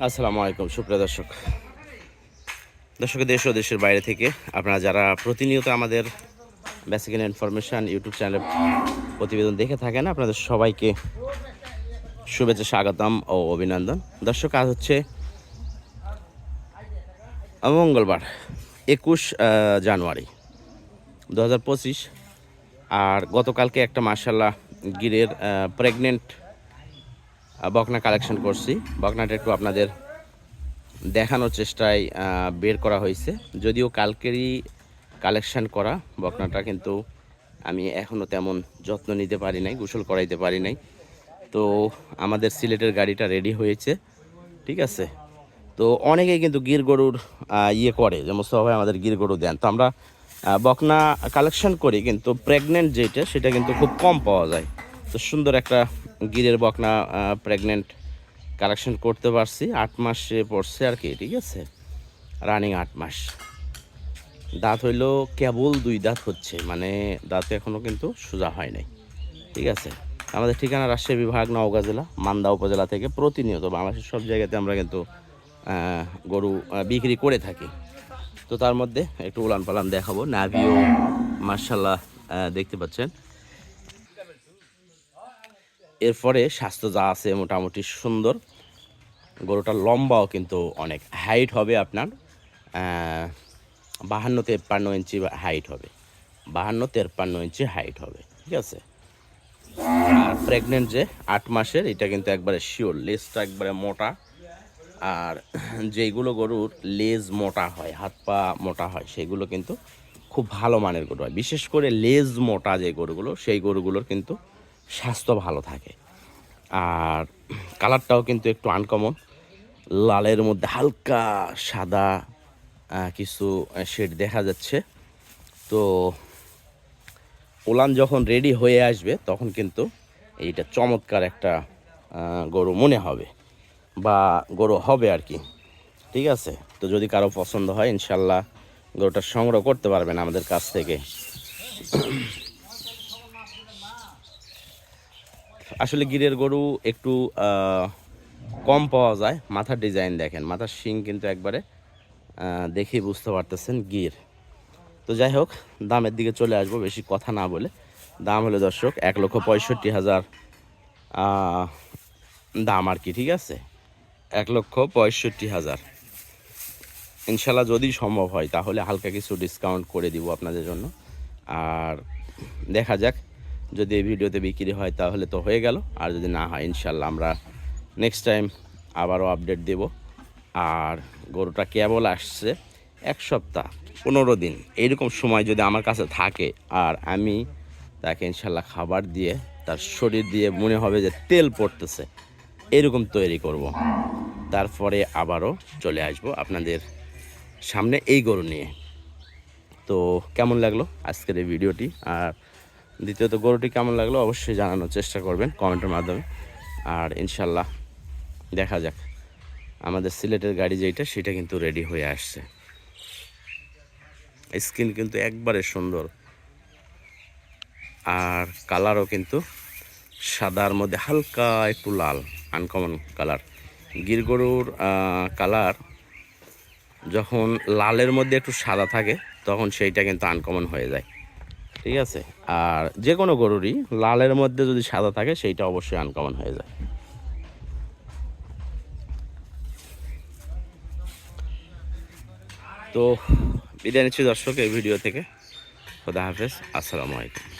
আসসালামু আলাইকুম, সুপ্রিয় দর্শক। দর্শক, দেশ ও দেশের বাইরে থেকে আপনারা যারা প্রতিনিয়ত আমাদের বেসিক ইনফরমেশান ইউটিউব চ্যানেলে প্রতিবেদন দেখে থাকেন, আপনাদের সবাইকে শুভেচ্ছা, স্বাগতম ও অভিনন্দন। দর্শক, আজ হচ্ছে মঙ্গলবার, একুশ জানুয়ারি দু হাজার পঁচিশ। আর গতকালকে একটা মার্শাল্লাহ গিরের প্রেগনেন্ট বকনা কালেকশন করছি। বকনাটা একটু আপনাদের দেখানোর চেষ্টায় বের করা হয়েছে। যদিও কালকেরই কালেকশন করা বকনাটা, কিন্তু আমি এখনও তেমন যত্ন নিতে পারি নাই, গোসল করাইতে পারি নাই। তো আমাদের সিলেটের গাড়িটা রেডি হয়েছে, ঠিক আছে? তো অনেকেই কিন্তু গির গরুর ইয়ে করে, যে মোস্তফা আমাদের গির গরু দেন। তো আমরা বকনা কালেকশন করি, কিন্তু প্রেগনেন্ট যেটা, সেটা কিন্তু খুব কম পাওয়া যায়। তো সুন্দর একটা গিরের বকনা প্রেগনেন্ট কালেকশন করতে পারছি। আট মাসে পড়ছে আর কি, ঠিক আছে? রানিং আট মাস। দাঁত হইল কেবল দুই দাঁত হচ্ছে মানে দাঁত এখনও কিন্তু সোজা হয় নাই, ঠিক আছে? আমাদের ঠিকানা রাজশাহী বিভাগ, নওগাঁ জেলা, মান্দা উপজেলা থেকে প্রতিনিয়ত বাংলাদেশের সব জায়গাতে আমরা কিন্তু গরু বিক্রি করে থাকি। তো তার মধ্যে একটু উলান পালান দেখাবো। নাভিও মার্শাল্লাহ দেখতে পাচ্ছেন। এরপরে স্বাস্থ্য যা আছে মোটামুটি সুন্দর। গরুটা লম্বাও কিন্তু অনেক। হাইট হবে আপনার বাহান্ন তেপ্পান্ন ইঞ্চি হাইট হবে। বাহান্ন তেপ্পান্ন ইঞ্চি হাইট হবে, ঠিক আছে? আর প্রেগনেন্ট যে আট মাসের, এটা কিন্তু একবারে শিওর লেজটা একবারে মোটা। আর যেইগুলো গরুর লেজ মোটা হয়, হাত পা মোটা হয়, সেগুলো কিন্তু খুব ভালো মানের গরু হয়। বিশেষ করে লেজ মোটা যে গরুগুলো, সেই গরুগুলোর কিন্তু স্বাস্থ্য ভালো থাকে। আর কালারটাও কিন্তু একটু আনকমন লালের মধ্যে হালকা সাদা কিছু শেড দেখা যাচ্ছে। তো ওলান যখন রেডি হয়ে আসবে, তখন কিন্তু এইটা চমৎকার একটা গরু মনে হবে। বা গরু হবে আর কি। ঠিক আছে? তো যদি কারও পছন্দ হয় ইনশাল্লাহ গরুটা সংগ্রহ করতে পারবেন আমাদের কাছ থেকে। আসলে গিরের গরু একটু কম পাওয়া যায়। মাথার ডিজাইন দেখেন, মাথার শিং কিন্তু একবারে দেখেই বুঝতে পারতেছেন গির। তো যাই হোক, দামের দিকে চলে আসব, বেশি কথা না বলে। দাম হলো দর্শক এক লক্ষ পঁয়ষট্টি হাজার দাম আর কি, ঠিক আছে? এক লক্ষ পঁয়ষট্টি হাজার। ইনশাল্লাহ যদি সম্ভব হয়, তাহলে হালকা কিছু ডিসকাউন্ট করে দিব আপনাদের জন্য। আর দেখা যাক যদি এই ভিডিওতে বিক্রি হয় তাহলে তো হয়ে গেল। আর যদি না হয়, ইনশাল্লাহ আমরা নেক্সট টাইম আবারও আপডেট দেব। আর গরুটা কেবল আসছে এক সপ্তাহ, পনেরো দিন। এইরকম সময় যদি আমার কাছে থাকে আর আমি তাকে ইনশাল্লাহ খাবার দিয়ে, তার শরীর দিয়ে মনে হবে যে তেল পড়তেছে, এরকম তৈরি করব। তারপরে আবারও চলে আসব আপনাদের সামনে এই গরু নিয়ে। তো কেমন লাগল আজকের এই ভিডিওটি? আর দ্বিতীয়ত গরুটি কেমন লাগল অবশ্যই জানানোর চেষ্টা করবেন কমেন্টের মাধ্যমে। আর ইনশাল্লাহ দেখা যাক, আমাদের সিলেটের গাড়ি যেটা, সেটা কিন্তু রেডি হয়ে আসছে। স্কিন কিন্তু একবারে সুন্দর। আর কালারও কিন্তু সাদার মধ্যে হালকা একটু লাল আনকমন কালার গির গরুর কালার যখন লালের মধ্যে একটু সাদা থাকে, তখন সেইটা কিন্তু আনকমন হয়ে যায়। ঠিক আছে? আর যে কোনো গরুরই লালের মধ্যে যদি সাদা থাকে, সেইটা অবশ্যই আনকমন হয়ে যায়। তো বিদায় নিচ্ছি দর্শক এই ভিডিও থেকে। খোদা হাফেজ। আসসালামু আলাইকুম।